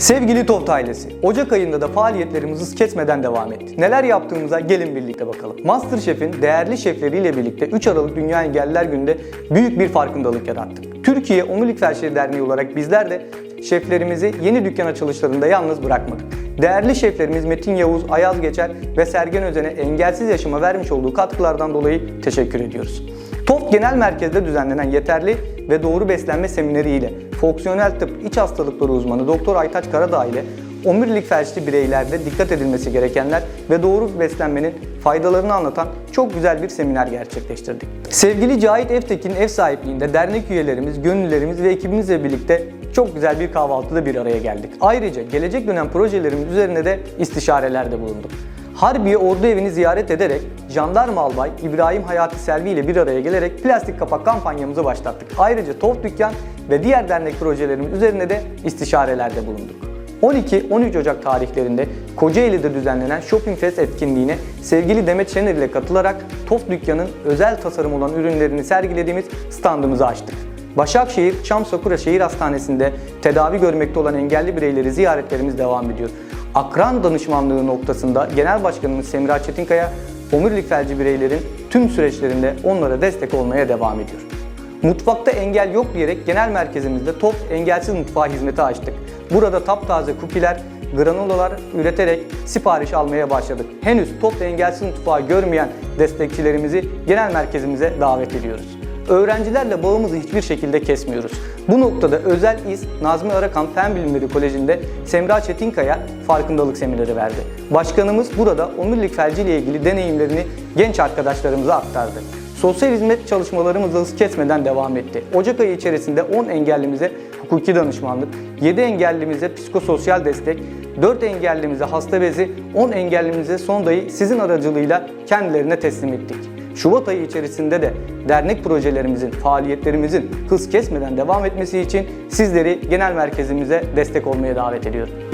Sevgili Toft ailesi, Ocak ayında da faaliyetlerimiz hız kesmeden devam etti. Neler yaptığımıza gelin birlikte bakalım. Masterchef'in değerli şefleriyle birlikte 3 Aralık Dünya Engelliler Günü'nde büyük bir farkındalık yarattık. Türkiye Omurilik Felçleri Derneği olarak bizler de şeflerimizi yeni dükkan açılışlarında yalnız bırakmadık. Değerli şeflerimiz Metin Yavuz, Ayaz Geçer ve Sergen Özen'e engelsiz yaşama vermiş olduğu katkılardan dolayı teşekkür ediyoruz. TOP Genel Merkez'de düzenlenen yeterli ve doğru beslenme semineri ile fonksiyonel tıp iç hastalıkları uzmanı Doktor Aytaç Karadağ ile omurilik felçli bireylerde dikkat edilmesi gerekenler ve doğru beslenmenin faydalarını anlatan çok güzel bir seminer gerçekleştirdik. Sevgili Cahit Evtekin ev sahipliğinde dernek üyelerimiz, gönüllerimiz ve ekibimizle birlikte çok güzel bir kahvaltıda bir araya geldik. Ayrıca gelecek dönem projelerimiz üzerine de istişarelerde bulunduk. Harbiye Ordu Evi'ni ziyaret ederek Jandarma Albay İbrahim Hayati Selvi ile bir araya gelerek plastik kapak kampanyamızı başlattık. Ayrıca Tof Dükkan ve diğer dernek projelerimiz üzerine de istişarelerde bulunduk. 12-13 Ocak tarihlerinde Kocaeli'de düzenlenen Shopping Fest etkinliğine sevgili Demet Şener ile katılarak Tof Dükkan'ın özel tasarım olan ürünlerini sergilediğimiz standımızı açtık. Başakşehir Çam Sakura Şehir Hastanesi'nde tedavi görmekte olan engelli bireyleri ziyaretlerimiz devam ediyor. Akran danışmanlığı noktasında Genel Başkanımız Semra Çetinkaya, omurilik felci bireylerin tüm süreçlerinde onlara destek olmaya devam ediyor. Mutfakta engel yok diyerek genel merkezimizde Top Engelsiz Mutfağı hizmeti açtık. Burada taptaze kukiler, granulalar üreterek sipariş almaya başladık. Henüz Top Engelsiz Mutfağı görmeyen destekçilerimizi genel merkezimize davet ediyoruz. Öğrencilerle bağımızı hiçbir şekilde kesmiyoruz. Bu noktada özel iz Nazmi Arakan Fen Bilimleri Koleji'nde Semra Çetinkaya farkındalık semineri verdi. Başkanımız burada omurilik felci ile ilgili deneyimlerini genç arkadaşlarımıza aktardı. Sosyal hizmet çalışmalarımız hız kesmeden devam etti. Ocak ayı içerisinde 10 engellimize hukuki danışmanlık, 7 engellimize psikososyal destek, 4 engellimize hasta bezi, 10 engellimize sondayı sizin aracılığıyla kendilerine teslim ettik. Şubat ayı içerisinde de dernek projelerimizin, faaliyetlerimizin hız kesmeden devam etmesi için sizleri genel merkezimize destek olmaya davet ediyorum.